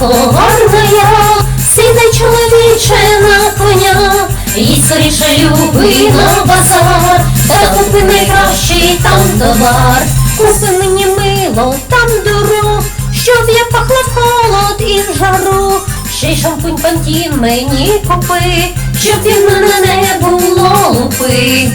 коварна я, сідай чоловіче на коня, і скоріше люби на базар, та купи найкращий там товар, купи мені мило, там дуру, щоб я пахла в холод і в жару, ще й шампунь пантін мені купи, щоб від мене не було лупи.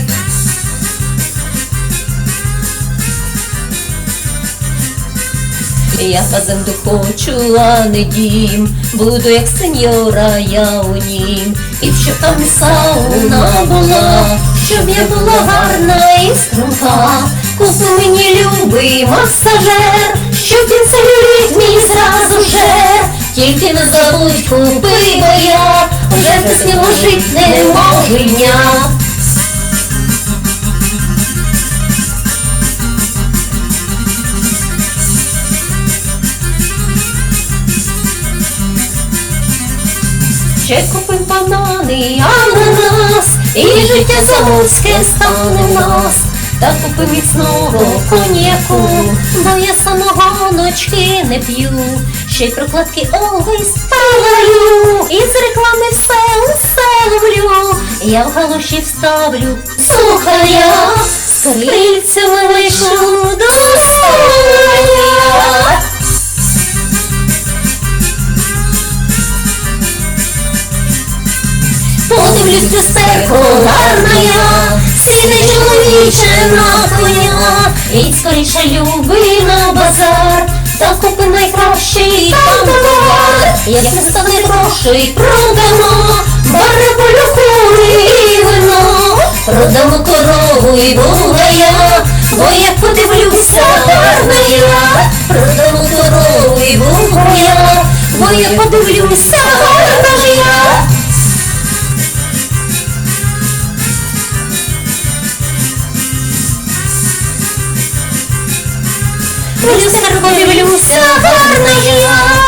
Я фазенду хочу, а не дім, буду як сеньора, я у нім. І щоб там сауна була, щоб я була гарна і струнка. Купи мені любий масажер, щоб він целюліт мій зразу жер. Тільки не забудь купи, бо я вже без нього жить не можу дня. Ще купим банани, ананас, і життя заморське стане в нас. Та купи міцного коньяку, бо я самогоночки не п'ю, ще й прокладки Always палаю, і з реклами все усе ловлю. Я в галуші вставлю сухаря, з крильцями лишу Подивлюсь люстерко гарна я, синий чоловіче на коня, і скоріше люби на базар, та купи найкращий там товар, як не стане грошей, продамо, бараболю кури і вино, продамо корову і бугая, бо як подивлюся гарна я, продамо корову і бугая, бо як подивлюся гарна я. Люстерко дивлюся, гарна я,